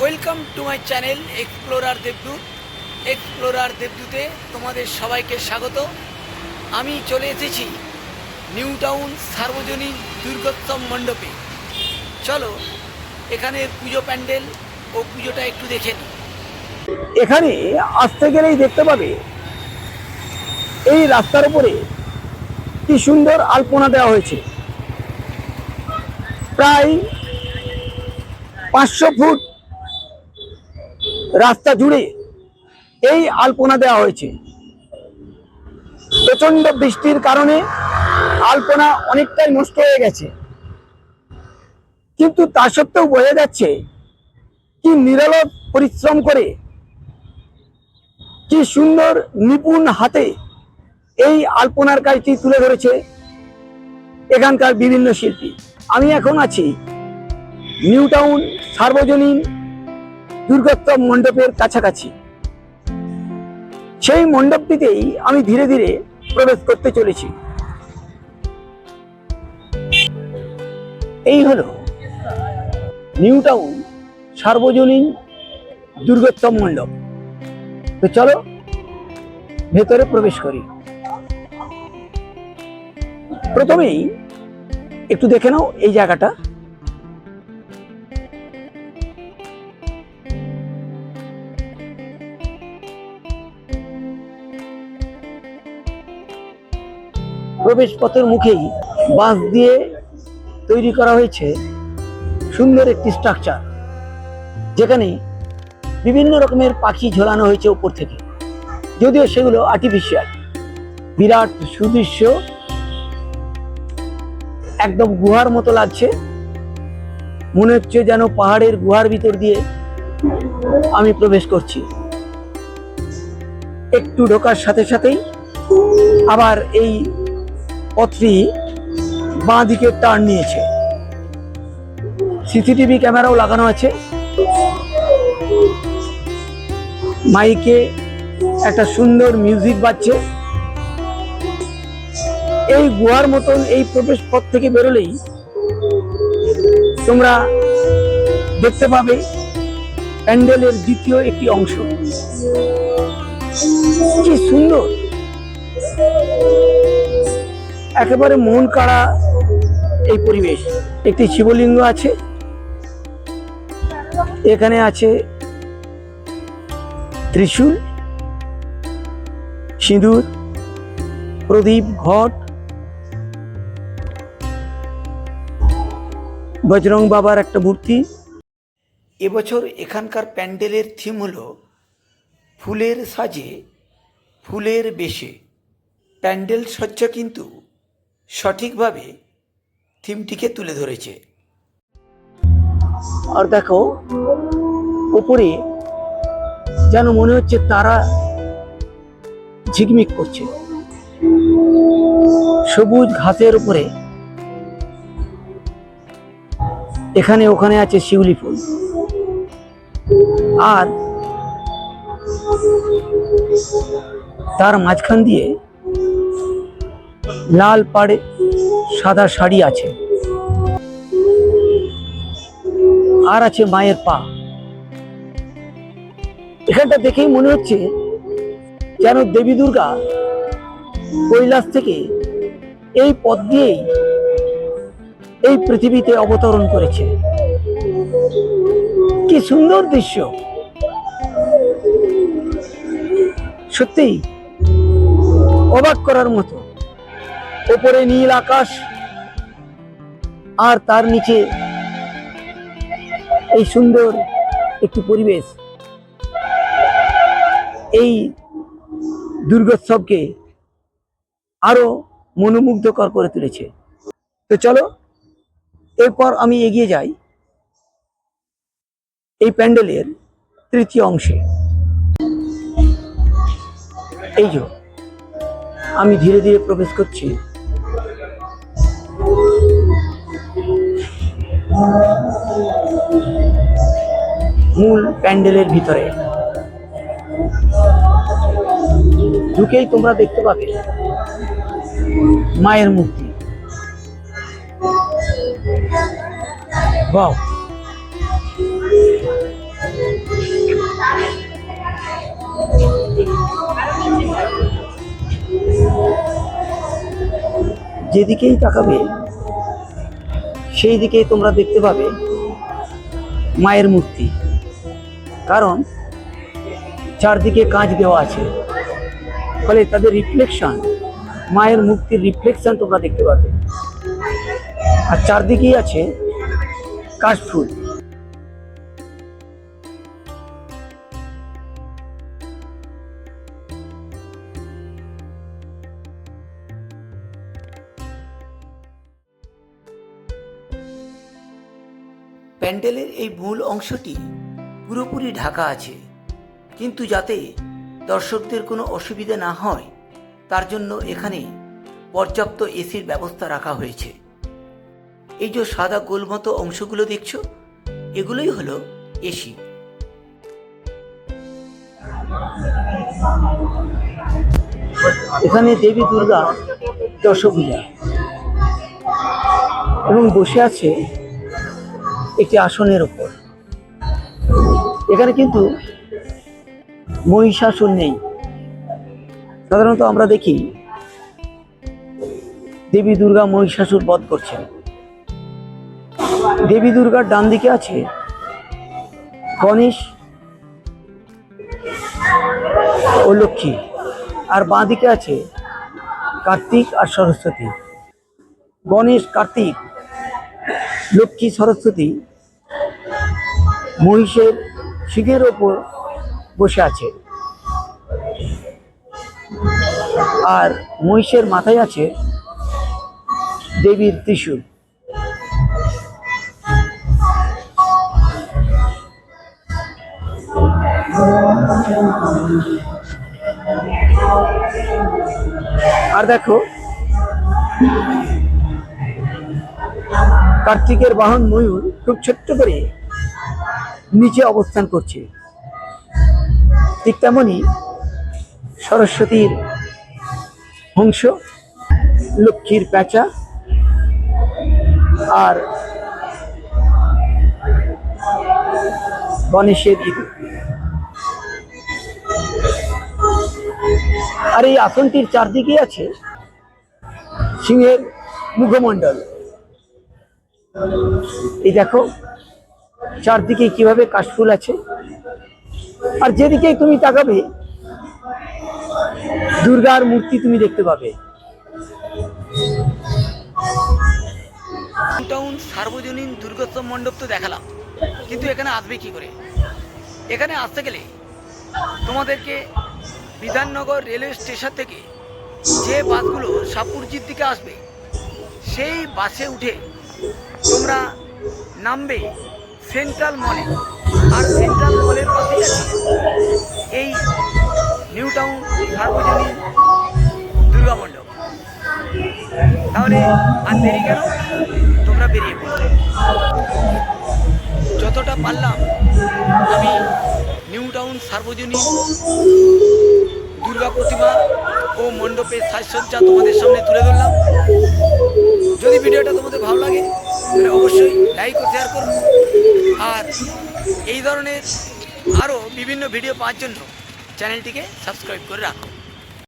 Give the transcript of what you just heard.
Welcome to my channel explorer Debdoot. Explorer দেবদূতে তোমাদের সবাইকে স্বাগত। আমি চলে এসেছি নিউ টাউন সার্বজনীন দুর্গোৎসব মণ্ডপে। চলো, এখানের পুজো প্যান্ডেল ও পুজোটা একটু দেখে এখানে আসতে গেলেই দেখতে পাবে, এই রাস্তার উপরে কি সুন্দর আলপনা দেওয়া হয়েছে। প্রায় পাঁচশো ফুট রাস্তা জুড়ে এই আলপনা দেওয়া হয়েছে। প্রচণ্ড বৃষ্টির কারণে আলপনা অনেকটাই নষ্ট হয়ে গেছে। কিন্তু তা সত্ত্বেও বোঝা যাচ্ছে কি নিরলস পরিশ্রম করে, কি সুন্দর নিপুণ হাতে এই আলপনার কাজটি তুলে ধরেছে এখানকার বিভিন্ন শিল্পী। আমি এখন আছি নিউ টাউন সার্বজনীন দুর্গোৎসব মণ্ডপের কাছাকাছি। সেই মণ্ডপটিতেই আমি ধীরে ধীরে প্রবেশ করতে চলেছি। এই হলো নিউ টাউন সার্বজনীন দুর্গোত্তম মণ্ডপ। তো চলো, ভেতরে প্রবেশ করি। প্রথমেই একটু দেখে নাও এই জায়গাটা। প্রবেশ পথের মুখেই বাঁশ দিয়ে তৈরি করা হয়েছে সুন্দর একটি স্ট্রাকচার যেখানে বিভিন্ন রকমের পাখি ঝোলানো হয়েছে উপর থেকে। যদিও সেগুলো আর্টিফিশিয়াল বিরাট সুদৃশ্য, একদম গুহার মতো লাগছে। মনে হচ্ছে যেন পাহাড়ের গুহার ভিতর দিয়ে আমি প্রবেশ করছি। একটু ঢোকার সাথে সাথেই আবার এই পথটি বাঁ দিকে টার্ন নিয়েছে। সিসিটিভি ক্যামেরাও লাগানো আছে। মাইকে একটা সুন্দর মিউজিক বাজছে। এই গুহার মতন এই প্রবেশ পথ থেকে বেরোলেই তোমরা দেখতে পাবে প্যান্ডেলের দ্বিতীয় একটি অংশ। কি সুন্দর! একেবারে মন কাড়া এই পরিবেশ। একটি শিবলিঙ্গ আছে, এখানে আছে ত্রিশূল, সিঁদুর, প্রদীপ, ঘট, বজরং বাবার একটা মূর্তি। এবছর এখানকার প্যান্ডেলের থিম হল ফুলের সাজে, ফুলের বেশে। প্যান্ডেল সজ্জা কিন্তু সঠিকভাবে থিমটিকে তুলে ধরেছে। আর দেখো, উপরে যেন মনে হচ্ছে তারা ঝিকমিক করছে। সবুজ ঘাসের উপরে এখানে ওখানে আছে শিউলি ফুল। আর তার মাঝখান দিয়ে লাল পাড়ে সাদা শাড়ি আছে। আর আছে মায়ের পা। এখানটা দেখেই মনে হচ্ছে যেন দেবী দুর্গা কৈলাস থেকে এই পথ দিয়েই এই পৃথিবীতে অবতরণ করেছে। কি সুন্দর দৃশ্য। সত্যিই অবাক করার মতো। ওপরে নীল আকাশ আর তার নিচে এই সুন্দর একটি পরিবেশ। এই দুর্গোৎসবকে আরও মনোমুগ্ধকর করে তুলেছে। তো চলো, এরপর আমি এগিয়ে যাই এই প্যান্ডেলের তৃতীয় অংশে। এই যে, আমি ধীরে ধীরে প্রবেশ করছি। মূল প্যান্ডেলের ভিতরে। ঢুকেই তোমরা দেখতে পাবে মায়ের মূর্তি। যেদিকেই তাকাবে সেই দিকে তোমরা দেখতে পাবে মায়ের মূর্তি। কারণ চারদিকে কাঁচ দেওয়া আছে। ফলে তাদের রিফ্লেকশন মায়ের মূর্তির রিফ্লেকশন তোমরা দেখতে পাবে। আর চারদিকেই আছে কাশফুল। প্যান্ডেলের এই মূল অংশটি পুরোপুরি ঢাকা আছে। কিন্তু যাতে দর্শকদের কোনো অসুবিধা না হয়, তার জন্য এখানে পর্যাপ্ত এসির ব্যবস্থা রাখা হয়েছে। এই যে সাদা গোল মতো অংশগুলো দেখছ, এগুলোই হলো এসি। এখানে দেবী দুর্গা দশভূজা এবং বসে আছে একটি আসনের ওপর এখানে কিন্তু মহিষাসুর নেই। সাধারণত আমরা দেখি দেবী দুর্গা মহিষাসুর বধ করছেন। দেবী দুর্গার ডান দিকে আছে গণেশ ও লক্ষ্মী। আর বাঁ দিকে আছে কার্তিক আর সরস্বতী। গণেশ, কার্তিক লক্ষ্মী সরস্বতী মহিষের শিখের ওপর বসে আছে। আর মহিষের মাথায় আছে দেবীর ত্রিশূল। আর দেখো কার্তিকের বাহন ময়ূর খুব ছোট্ট করে নিচে অবস্থান করছে। ঠিক তেমনই সরস্বতীর হংস, লক্ষ্মীর প্যাঁচা আর গণেশের ইঁদুর। আর এই আসনটির চারদিকে আছে সিংহের মুখমণ্ডল। এই দেখো, চারদিকে কীভাবে কাশফুল আছে। আর যেদিকে তুমি তাকাবে, দুর্গার মূর্তি তুমি দেখতে পাবে। টাউন সার্বজনীন দুর্গোৎসব মণ্ডপ তো দেখালাম। কিন্তু এখানে আসবে কি করে? এখানে আসতে গেলে তোমাদেরকে বিধাননগর রেলওয়ে স্টেশন থেকে যে বাসগুলো সাপুরজির দিকে আসবে, সেই বাসে উঠে তোমরা নামবে সেন্ট্রাল মলে। আর সেন্ট্রাল মলের আছে এই নিউ টাউন সার্বজনীন দুর্গা মণ্ডপ। তাহলে আর দেরি কেন? তোমরা বেরিয়ে পড়ো। যতটা পারলাম আমি নিউ টাউন সার্বজনীন দুর্গা প্রতিমা ও মণ্ডপের সাজসজ্জা তোমাদের সামনে তুলে ধরলাম। যদি ভিডিওটা তোমাদের ভালো লাগে তাহলে অবশ্যই লাইক ও শেয়ার করুন। আর এই ধরনের আরও বিভিন্ন ভিডিও পাওয়ার জন্য চ্যানেলটিকে সাবস্ক্রাইব করে রাখো